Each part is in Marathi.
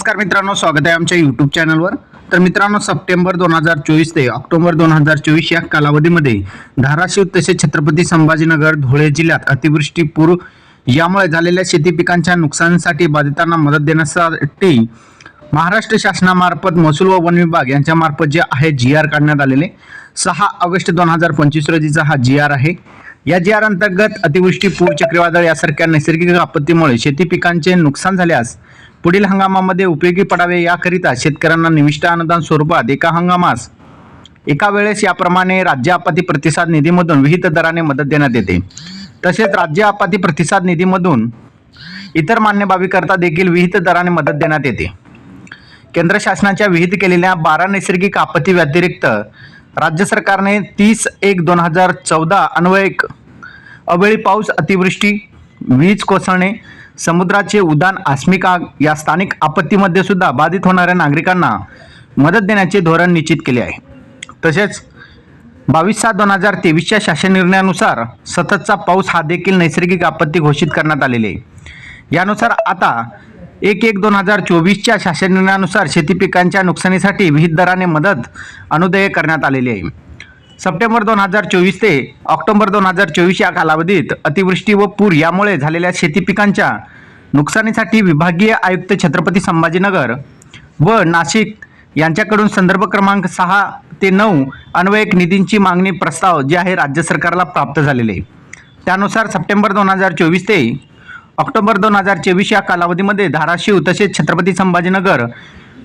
नमस्कार मित्रांनो स्वागत आहे आमच्या युट्यूब चॅनलवर तर मित्रांनो सप्टेंबर दोन हजार चोवीस ते ऑक्टोबर दोन हजार चोवीस या कालावधीमध्ये धाराशिव तसेच छत्रपती संभाजीनगर धुळे जिल्ह्यात अतिवृष्टी पूर यामुळे झालेल्या शेती पिकांच्या नुकसानीसाठी बाधितांना मदत देण्यासाठी महाराष्ट्र शासनामार्फत महसूल व वन विभाग यांच्यामार्फत जे आहे जी आर काढण्यात आलेले. सहा ऑगस्ट दोन हजार पंचवीस रोजीचा हा जी आर आहे. या जी आर अंतर्गत अतिवृष्टी पूर चक्रीवादळ यासारख्या नैसर्गिक आपत्तीमुळे शेती पिकांचे नुकसान झाल्यास पुढील हंगामामध्ये उपयोगी पडावे याकरिता शेतकऱ्यांना निविष्ट अनुदान स्वरूपात एका हंगामास एका वेळेस याप्रमाणे राज्य आपत्ती प्रतिसाद निधीमधून विहित दराने मदत देण्यात येते. तसेच राज्य आपत्ती प्रतिसाद निधीमधून इतर मान्य बाबीकरता देखील विहित दराने मदत देण्यात येते. केंद्र शासनाच्या विहित केलेल्या बारा नैसर्गिक आपत्ती व्यतिरिक्त राज्य सरकारने तीस एक दोन हजार चौदा अन्वयक अवेळी पाऊस अतिवृष्टी वीज कोसळणे समुद्राचे उदान आस्मिका या स्थानिक आपत्तीमध्ये सुद्धा बाधित होणाऱ्या नागरिकांना मदत देण्याचे धोरण निश्चित केले आहे. तसेच बावीस सात दोन हजार तेवीसच्या शासन निर्णयानुसार सततचा पाऊस हा देखील नैसर्गिक आपत्ती घोषित करण्यात आलेली आहे. यानुसार आता एक एक दोन हजार चोवीसच्या शासन निर्णयानुसार शेती पिकांच्या नुकसानीसाठी विहित दराने मदत अनुदेय करण्यात आलेली आहे. सप्टेंबर दोन हजार चोवीस ते ऑक्टोबर दोन हजार चोवीस या कालावधीत अतिवृष्टी व पूर यामुळे झालेल्या शेती पिकांच्या नुकसानीसाठी विभागीय आयुक्त छत्रपती संभाजीनगर व नाशिक यांच्याकडून संदर्भ क्रमांक सहा ते नऊ अन्वयक निधींची मागणी प्रस्ताव जे आहे राज्य सरकारला प्राप्त झालेले. त्यानुसार सप्टेंबर दोन हजार चोवीस ते ऑक्टोबर दोन हजार चोवीस या कालावधीमध्ये धाराशिव तसेच छत्रपती संभाजीनगर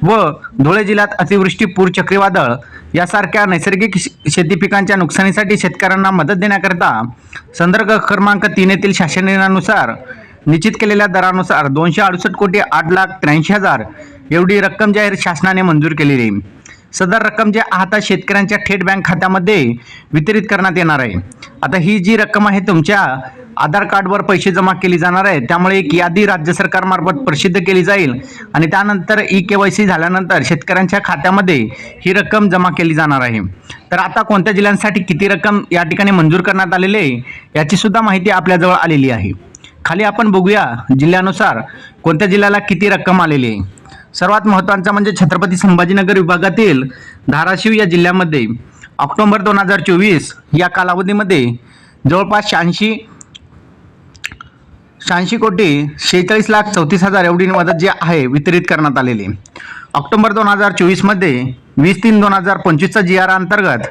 व धुळे जिल्ह्यात अतिवृष्टी पूर चक्रीवादळ यासारख्या नैसर्गिक शे- शेती पिकांच्या नुकसानीसाठी शेतकऱ्यांना मदत देण्याकरता संदर्भ क्रमांक तीन येथील शासन निर्णयानुसार निश्चित केलेल्या दरानुसार दोनशे अडुसष्ट कोटी आठ लाख त्र्याऐंशी हजार एवढी रक्कम जाहीर शासनाने मंजूर केलेली. आहे सदर रक्कम जे आता शेतकऱ्यांच्या थेट बँक खात्यामध्ये वितरित करण्यात येणार आहे. आता ही जी रक्कम आहे तुमच्या आधार कार्डवर पैसे जमा केली जाणार आहे. त्यामुळे एक यादी राज्य सरकारमार्फत प्रसिद्ध केली जाईल. आणि त्यानंतर ई के वाय सी झाल्यानंतर शेतकऱ्यांच्या खात्यामध्ये ही रक्कम जमा केली जाणार आहे. तर आता कोणत्या जिल्ह्यांसाठी किती रक्कम या ठिकाणी मंजूर करण्यात आलेली आहे याची सुद्धा माहिती आपल्याजवळ आलेली आहे. खाली आपण बघूया जिल्ह्यानुसार कोणत्या जिल्ह्याला किती रक्कम आलेली आहे. सर्वात महत्त्वाचं म्हणजे छत्रपती संभाजीनगर विभागातील धाराशिव या जिल्ह्यामध्ये ऑक्टोंबर दोन हजार चोवीस या कालावधीमध्ये जवळपास शहाऐंशी शहाऐंशी कोटी शेहेचाळीस लाख चौतीस हजार एवढी मदत जी आहे वितरित करण्यात आलेली. ऑक्टोबर दोन हजार चोवीसमध्ये वीस तीन दोन हजार पंचवीसचा जी आर अंतर्गत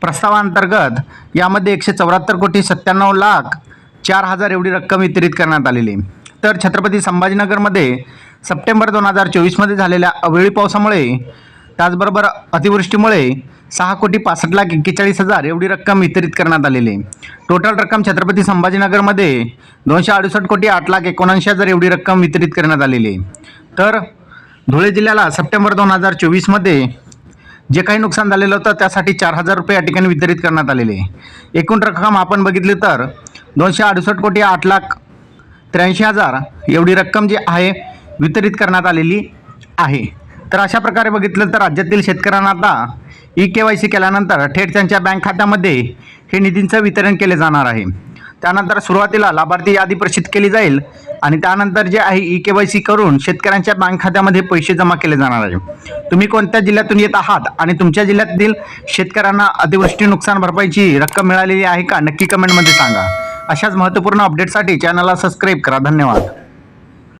प्रस्तावांतर्गत यामध्ये एकशे चौऱ्याहत्तर कोटी सत्त्याण्णव लाख चार हजार एवढी रक्कम वितरित करण्यात आलेली. तर छत्रपती संभाजीनगरमध्ये सप्टेंबर दोन हजार चोवीसमध्ये झालेल्या अवेळी पावसामुळे त्याचबरोबर अतिवृष्टीमुळे सहा कोटी पासष्ट लाख एक्केचाळीस हजार एवढी रक्कम वितरित करण्यात आलेली आहे. टोटल रक्कम छत्रपती संभाजीनगरमध्ये दोनशे अडुसष्ट कोटी आठ लाख एकोणऐंशी हजार एवढी रक्कम वितरित करण्यात आलेली आहे. तर धुळे जिल्ह्याला सप्टेंबर दोन हजार चोवीसमध्ये जे काही नुकसान झालेलं होतं त्यासाठी चार हजार रुपये या ठिकाणी वितरित करण्यात आलेले आहे. एकूण रक्कम आपण बघितली तर दोनशे अडुसष्ट कोटी आठ लाख त्र्याऐंशी हजार एवढी रक्कम जी आहे वितरित करण्यात आलेली आहे. तर अशा प्रकारे बघितलं तर राज्यातील शेतकऱ्यांना आता ई के वाय सी केल्यानंतर थेट त्यांच्या बँक खात्यामध्ये हे निधींचं वितरण केले जाणार आहे. त्यानंतर सुरुवातीला लाभार्थी यादी प्रसिद्ध केली जाईल आणि त्यानंतर जे आहे ई के वाय सी करून शेतकऱ्यांच्या बँक खात्यामध्ये पैसे जमा केले जाणार आहे. तुम्ही कोणत्या जिल्ह्यातून येत आहात आणि तुमच्या जिल्ह्यातील शेतकऱ्यांना अतिवृष्टी नुकसान भरपाईची रक्कम मिळालेली आहे का? नक्की कमेंटमध्ये सांगा. अशाच महत्त्वपूर्ण अपडेटसाठी चॅनलला सबस्क्राईब करा. धन्यवाद.